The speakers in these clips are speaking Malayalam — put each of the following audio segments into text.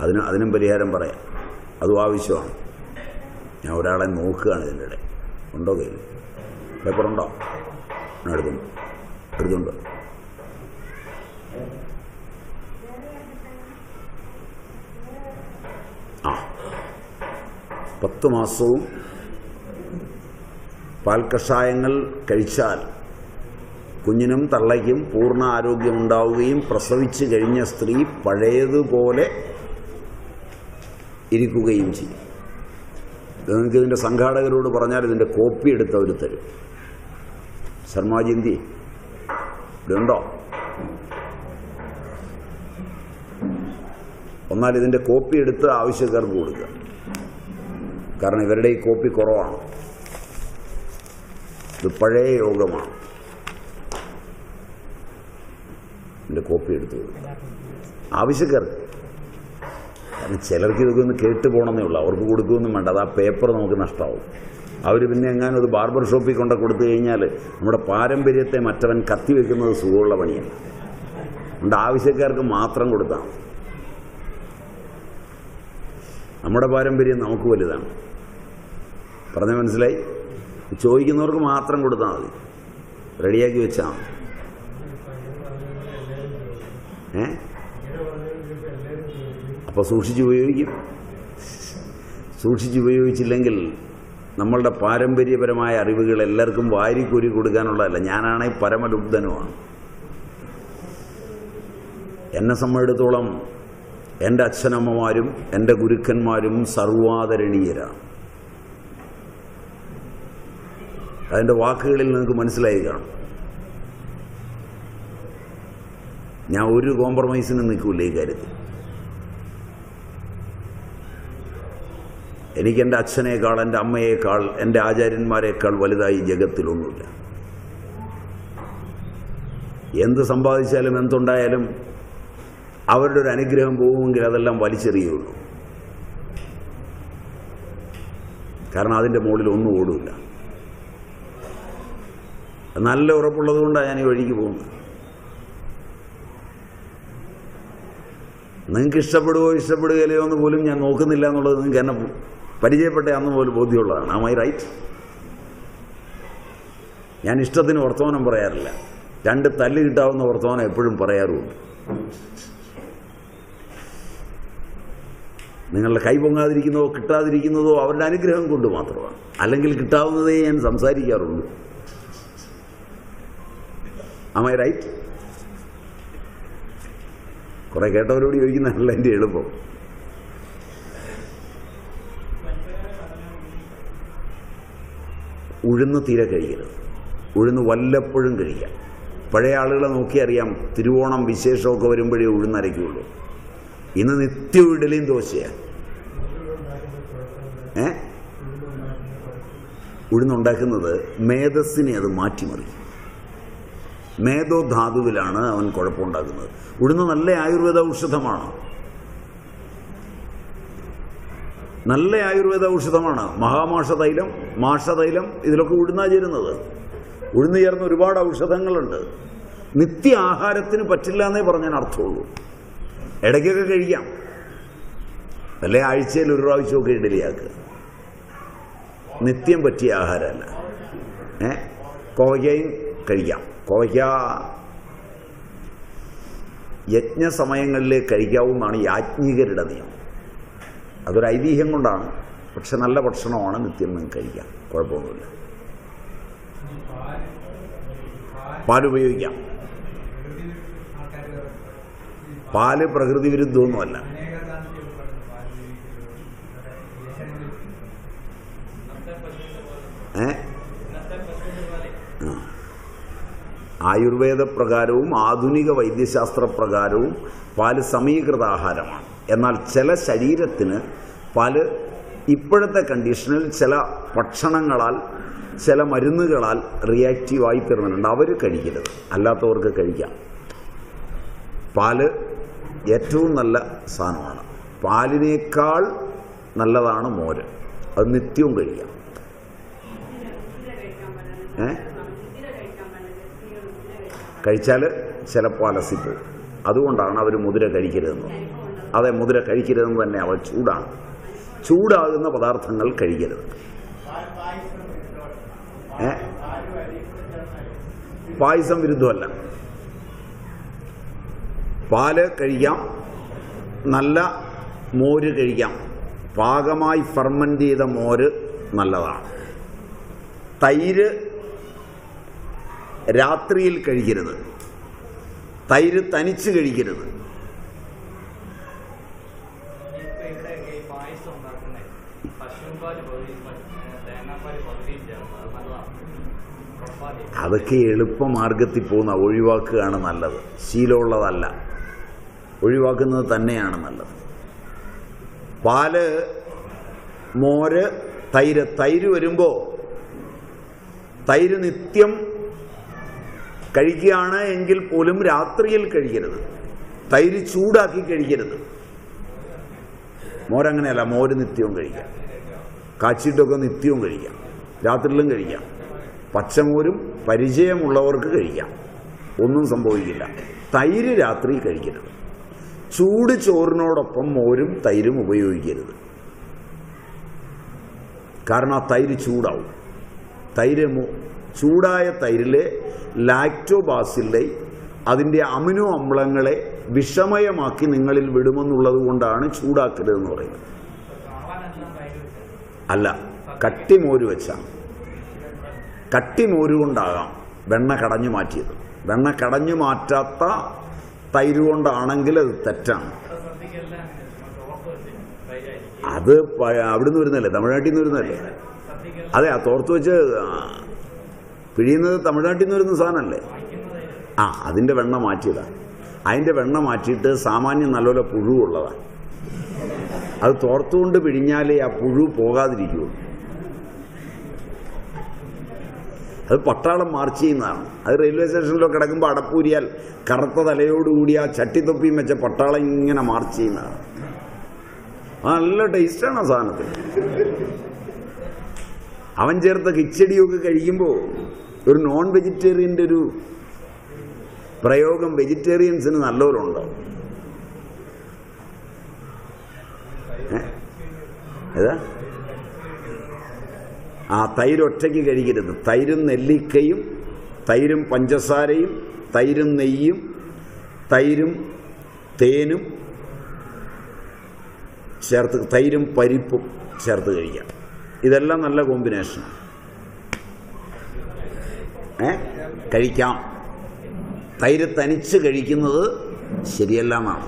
അതിന് അതിനും പരിഹാരം പറയാം. അതും ആവശ്യമാണ്. ഞാൻ ഒരാളെ നോക്കുകയാണ് ഇതിന്റെ ഇടയിൽ. ഉണ്ടോ കയ്യിൽ? പേപ്പറുണ്ടോ ഞാൻ എടുത്തുണ്ട് എടുത്തുണ്ട് ആ. പത്ത് മാസവും പാൽക്കഷായങ്ങൾ കഴിച്ചാൽ കുഞ്ഞിനും തള്ളയ്ക്കും പൂർണ ആരോഗ്യമുണ്ടാവുകയും പ്രസവിച്ചു കഴിഞ്ഞ സ്ത്രീ പഴയതുപോലെ ഇരിക്കുകയും ചെയ്യും. നിങ്ങൾക്ക് ഇതിന്റെ സംഘാടകരോട് പറഞ്ഞാൽ ഇതിന്റെ കോപ്പി എടുത്ത് അവർ തരും. ശർമാജിന്തി ഇതുണ്ടോ? എന്നാൽ ഇതിന്റെ കോപ്പി എടുത്ത് ആവശ്യക്കാർക്ക് കൊടുക്കുക. കാരണം ഇവരുടെ ഈ കോപ്പി കുറവാണ്. ഇത് പഴയ യോഗമാണ്. ഇതിന്റെ കോപ്പി എടുത്ത് കൊടുക്കുക ആവശ്യക്കാർക്ക്. കാരണം ചിലർക്ക് ഇതൊക്കെ ഒന്ന് കേട്ട് പോകണമെന്നേ ഉള്ളൂ. അവർക്ക് കൊടുക്കുകയൊന്നും വേണ്ട. അത് ആ പേപ്പർ നമുക്ക് നഷ്ടമാവും അവർ പിന്നെ എങ്ങാനും അത് ബാർബർ ഷോപ്പിൽ കൊണ്ട് കൊടുത്തു കഴിഞ്ഞാൽ നമ്മുടെ പാരമ്പര്യത്തെ മറ്റവൻ കത്തിവെക്കുന്നത് സുഖമുള്ള പണിയാണ്. നമ്മുടെ ആവശ്യക്കാർക്ക് മാത്രം കൊടുത്താൽ നമ്മുടെ പാരമ്പര്യം നമുക്ക് വലുതാണ്. പറഞ്ഞ മനസ്സിലായി? ചോദിക്കുന്നവർക്ക് മാത്രം കൊടുത്താൽ മതി. റെഡിയാക്കി വെച്ചാൽ മതി. അപ്പോൾ സൂക്ഷിച്ച് ഉപയോഗിച്ചില്ലെങ്കിൽ നമ്മളുടെ പാരമ്പര്യപരമായ അറിവുകൾ എല്ലാവർക്കും വാരിക്കൂരി കൊടുക്കാനുള്ളതല്ല. ഞാനാണെങ്കിൽ പരമലുബ്ധനുമാണ്. എന്നെ സംബന്ധിച്ചിടത്തോളം എന്റെ അച്ഛനമ്മമാരും എന്റെ ഗുരുക്കന്മാരും സർവാദരണീയരാണ്. അതിന്റെ വാക്കുകളിൽ നിങ്ങൾക്ക് മനസ്സിലായി കാണും. ഞാൻ ഒരു കോംപ്രമൈസിനും നിൽക്കില്ല ഈ കാര്യത്തിൽ. എനിക്ക് എന്റെ അച്ഛനേക്കാൾ എന്റെ അമ്മയേക്കാൾ എന്റെ ആചാര്യന്മാരെക്കാൾ വലുതായി ജഗത്തിലൊന്നുമില്ല. എന്ത് സമ്പാദിച്ചാലും എന്തുണ്ടായാലും അവരുടെ ഒരു അനുഗ്രഹം പോകുമെങ്കിൽ അതെല്ലാം വലിച്ചെറിയുള്ളൂ. കാരണം അതിന്റെ മുകളിൽ ഒന്നും ഓടില്ല നല്ല ഉറപ്പുള്ളത് കൊണ്ടാണ് ഞാൻ ഈ വഴിക്ക് പോകുന്നത്. നിങ്ങൾക്ക് ഇഷ്ടപ്പെടുകയോ ഇഷ്ടപ്പെടുകയില്ലയോ എന്ന് പോലും ഞാൻ നോക്കുന്നില്ല എന്നുള്ളത് നിങ്ങൾക്ക് എന്നെ പരിചയപ്പെട്ട അന്ന് പോലും ബോധ്യമുള്ളതാണ്. ആ മൈ റൈറ്റ് ഞാൻ ഇഷ്ടത്തിന് വർത്തമാനം പറയാറില്ല. രണ്ട് തല്ല് കിട്ടാവുന്ന വർത്തമാനം എപ്പോഴും പറയാറുമുണ്ട് നിങ്ങളുടെ കൈ പൊങ്ങാതിരിക്കുന്നതോ കിട്ടാതിരിക്കുന്നതോ അവരുടെ അനുഗ്രഹം കൊണ്ട് മാത്രമാണ്. അല്ലെങ്കിൽ കിട്ടാവുന്നതേ ഞാൻ സംസാരിക്കാറുള്ളൂ. ആമൈ റൈറ്റ് കുറെ കേട്ടവരോട് ചോദിക്കുന്നതല്ല എന്റെ എളുപ്പം. ഉഴുന്ന് തീരെ കഴിക്കരുത് ഉഴുന്ന് വല്ലപ്പോഴും കഴിക്കാം. പഴയ ആളുകളെ നോക്കി അറിയാം തിരുവോണം വിശേഷമൊക്കെ വരുമ്പോഴേ ഉഴുന്നരയ്ക്കുള്ളൂ ഇന്ന് നിത്യം ഇഡലിയും ദോശയാണ് ഏ? ഉഴുന്നുണ്ടാക്കുന്നത് മേധസ്സിനെ അത് മാറ്റിമറിക്കും. മേധോ ധാതുവിലാണ് അവൻ കുഴപ്പമുണ്ടാക്കുന്നത്. ഉഴുന്ന് നല്ല ആയുർവേദ ഔഷധമാണ്? നല്ല ആയുർവേദ ഔഷധമാണ്. മഹാമാഷ തൈലം മാഷതൈലം ഇതിലൊക്കെ ഉഴുന്നാ ചേരുന്നത്. ഉഴുന്നു ചേർന്ന ഒരുപാട് ഔഷധങ്ങളുണ്ട്. നിത്യ ആഹാരത്തിന് പറ്റില്ല എന്നേ പറഞ്ഞാൽ അർത്ഥമുള്ളൂ. ഇടയ്ക്കൊക്കെ കഴിക്കാം. അല്ലെ ആഴ്ചയിൽ ഒരു പ്രാവശ്യമൊക്കെ ഇഡലിയാക്കുക നിത്യം പറ്റിയ ആഹാരമല്ല. ഏ? കോവയ്ക്കയും കഴിക്കാം. കോവയ്ക്ക യജ്ഞസമയങ്ങളിലേ കഴിക്കാവുന്നതാണ് യാജ്ഞികരുടെ നിയമം. അതൊരു ഐതിഹ്യം കൊണ്ടാണ്. പക്ഷെ നല്ല ഭക്ഷണമാണ് നിത്യം നിങ്ങൾക്ക് കഴിക്കാം. കുഴപ്പമൊന്നുമില്ല. പാലുപയോഗിക്കാം പാൽ പ്രകൃതി വിരുദ്ധമൊന്നുമല്ല. ഏ. ആയുർവേദ പ്രകാരവും ആധുനിക വൈദ്യശാസ്ത്ര പ്രകാരവും പാൽ സമീകൃത ആഹാരമാണ് എന്നാൽ ചില ശരീരത്തിന് പല ഇപ്പോഴത്തെ കണ്ടീഷനിൽ ചില ഭക്ഷണങ്ങളാൽ ചില മരുന്നുകളാൽ റിയാക്റ്റീവായി തീർന്നിട്ടുണ്ട്. അവർ കഴിക്കരുത്. അല്ലാത്തവർക്ക് കഴിക്കാം. പാൽ ഏറ്റവും നല്ല സാധനമാണ്. പാലിനേക്കാൾ നല്ലതാണ് മോര്. അത് നിത്യവും കഴിക്കാം. ഏ? കഴിച്ചാൽ ചിലപ്പോൾ അലസിപ്പോവും. അതുകൊണ്ടാണ് അവർ മുതിര കഴിക്കരുതെന്ന് അതെ മുതിര കഴിക്കരുതെന്ന് തന്നെ അവ ചൂടാണ്. ചൂടാകുന്ന പദാർത്ഥങ്ങൾ കഴിക്കരുത്. ഏ? പായസം വിരുദ്ധമല്ല. പാൽ കഴിക്കാം നല്ല മോര് കഴിക്കാം. പാകമായി ഫെർമെന്റ് ചെയ്ത മോര് നല്ലതാണ്. തൈര് രാത്രിയിൽ കഴിക്കരുത്. തൈര് തനിച്ച് കഴിക്കരുത്. അതൊക്കെ എളുപ്പമാർഗത്തിൽ പോകുന്ന ഒഴിവാക്കുകയാണ് നല്ലത്. ശീലമുള്ളതല്ല. ഒഴിവാക്കുന്നത് തന്നെയാണ് നല്ലത്. പാൽ മോര് തൈര്. തൈര് വരുമ്പോൾ തൈര് നിത്യം കഴിക്കുകയാണ് എങ്കിൽ പോലും രാത്രിയിൽ കഴിക്കരുത്. തൈര് ചൂടാക്കി കഴിക്കരുത്. മോരങ്ങനെയല്ല മോര് നിത്യവും കഴിക്കാം. കാച്ചിട്ടൊക്കെ നിത്യവും കഴിക്കാം. രാത്രിയിലും കഴിക്കാം. പച്ചമോരും പരിചയമുള്ളവർക്ക് കഴിക്കാം. ഒന്നും സംഭവിക്കില്ല. തൈര് രാത്രി കഴിക്കരുത്. ചൂട് ചോറിനോടൊപ്പം മോരും തൈരും ഉപയോഗിക്കരുത്. കാരണം ആ തൈര് ചൂടാവും. തൈര് ചൂടായ തൈരിലെ ലാക്ടോബാസിലെ അതിന്റെ അമിനോ അമ്ലങ്ങളെ വിഷമയമാക്കി നിങ്ങളിൽ വിടുമെന്നുള്ളത് കൊണ്ടാണ് ചൂടാക്കരുതെന്ന് പറയുന്നത്. അല്ല കട്ടിമോര് വെച്ചാണ്. കട്ടി മോര് വെണ്ണ കടഞ്ഞു മാറ്റിയത്. വെണ്ണ കടഞ്ഞു മാറ്റാത്ത തൈര് കൊണ്ടാണെങ്കിൽ അത് തെറ്റാണ്. അത് അവിടെ അവിടുന്ന് വരുന്നല്ലേ തമിഴ്നാട്ടിൽ നിന്ന് വരുന്നല്ലേ അതെ ആ തോർത്ത് വെച്ച് പിഴിയുന്നത് തമിഴ്നാട്ടിൽ നിന്ന് വരുന്ന സാധനമല്ലേ? ആ അതിന്റെ വെണ്ണ മാറ്റിയതാണ്. അതിന്റെ വെണ്ണ മാറ്റിയിട്ട് സാമാന്യം നല്ലപോലെ പുഴുവുള്ളതാണ് അത് തോർത്തുകൊണ്ട് പിഴിഞ്ഞാലേ ആ പുഴു പോകാതിരിക്കുള്ളൂ. അത് പട്ടാളം മാർച്ച് ചെയ്യുന്നതാണ്. അത് റെയിൽവേ സ്റ്റേഷനിലൊക്കെ കിടക്കുമ്പോൾ അടപ്പൂരിയാൽ കറുത്ത തലയോടുകൂടി ആ ചട്ടിത്തൊപ്പിയും വെച്ച പട്ടാളം ഇങ്ങനെ മാർച്ച് ചെയ്യുന്നതാണ്. നല്ല ടേസ്റ്റാണ് ആ സാധനത്തിന്. അവൻ ചേർത്ത കിച്ചടിയൊക്കെ കഴിക്കുമ്പോൾ ഒരു നോൺ വെജിറ്റേറിയന്റെ ഒരു പ്രയോഗം വെജിറ്റേറിയൻസിന് നല്ലവരുണ്ട്? ഏതാ? ആ തൈര് ഒറ്റയ്ക്ക് കഴിക്കരുത്. തൈരും നെല്ലിക്കയും തൈരും പഞ്ചസാരയും തൈരും നെയ്യും തൈരും തേനും ചേർത്ത് തൈരും പരിപ്പും ചേർത്ത് കഴിക്കാം. ഇതെല്ലാം നല്ല കോമ്പിനേഷനാണ് ഏ? കഴിക്കാം. തൈര് തനിച്ച് കഴിക്കുന്നത് ശരിയല്ല എന്നാണ്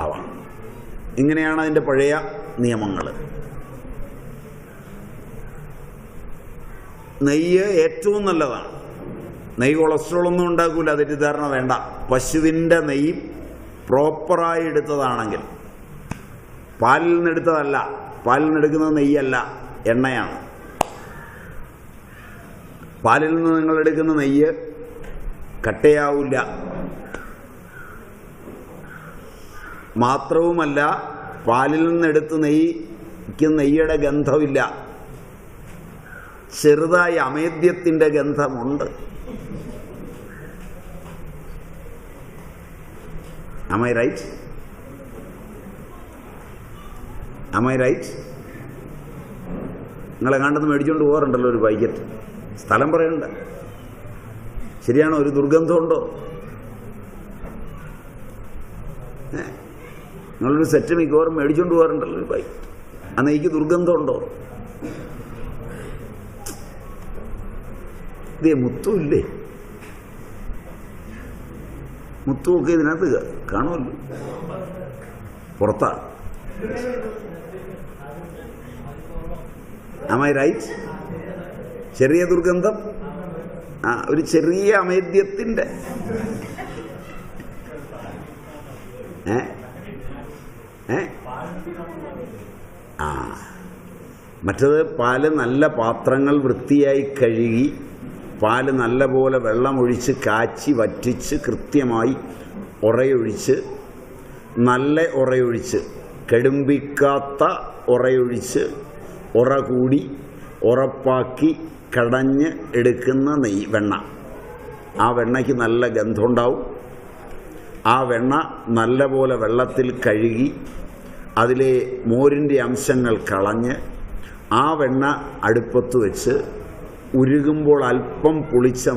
അവ ഇങ്ങനെയാണ് അതിന്റെ പഴയ നിയമങ്ങൾ നെയ്യ് ഏറ്റവും നല്ലതാണ്. നെയ്യ് കൊളസ്ട്രോൾ ഒന്നും ഉണ്ടാക്കില്ല തെറ്റിദ്ധാരണ വേണ്ട. പശുവിന്റെ നെയ്യ് പ്രോപ്പറായി എടുത്തതാണെങ്കിൽ. പാലിൽ നിന്ന് എടുത്തതല്ല. പാലിൽ നിന്ന് എടുക്കുന്നത് നെയ്യല്ല എണ്ണയാണ്. പാലിൽ നിന്ന് നിങ്ങൾ എടുക്കുന്ന നെയ്യ് കട്ടയാവില്ല. മാത്രവുമല്ല പാലിൽ നിന്നെടുത്ത് നെയ്യ്ക്ക് നെയ്യുടെ ഗന്ധമില്ല. ചെറുതായി അമേദ്യത്തിന്റെ ഗന്ധമുണ്ട്. Am I right? Am I? നിങ്ങളെ കണ്ടെന്ന് മേടിച്ചുകൊണ്ട് പോകാറുണ്ടല്ലോ ഒരു പാക്കറ്റ് സ്ഥലം പറയണ്ട. ശരിയാണോ? ഒരു ദുർഗന്ധമുണ്ടോ? നിങ്ങളൊരു സെറ്റ് മിക്കവാറും മേടിച്ചുകൊണ്ട് പോകാറുണ്ടല്ലോ ഒരു പാക്കറ്റ് അന്ന് എനിക്ക് ദുർഗന്ധമുണ്ടോ? ഇതേ മുത്തുമില്ലേ മുത്തുമൊക്കെ ഇതിനകത്ത് കാണുമല്ലോ? പുറത്താ. അമൈ റൈറ്റ് ചെറിയ ദുർഗന്ധം? ആ ഒരു ചെറിയ അമേദ്യത്തിന്റെ. ഏ? ഏ? ആ. മറ്റത് പാൽ നല്ല പാത്രങ്ങൾ വൃത്തിയായി കഴുകി പാൽ നല്ലപോലെ വെള്ളമൊഴിച്ച് കാച്ചി വറ്റിച്ച് കൃത്യമായി ഉറയൊഴിച്ച് നല്ല ഉറയൊഴിച്ച് കെടുമ്പിക്കാത്ത ഉറയൊഴിച്ച് ഉറ കൂടി ഉറപ്പാക്കി കടഞ്ഞ് എടുക്കുന്ന നെയ് വെണ്ണ. ആ വെണ്ണയ്ക്ക് നല്ല ഗന്ധമുണ്ടാവും. ആ വെണ്ണ നല്ലപോലെ വെള്ളത്തിൽ കഴുകി അതിലെ മോരിന്റെ അംശങ്ങൾ കളഞ്ഞ് ആ വെണ്ണ അടുപ്പത്ത് വെച്ച് ഉരുകുമ്പോൾ അല്പം പുളിച്ച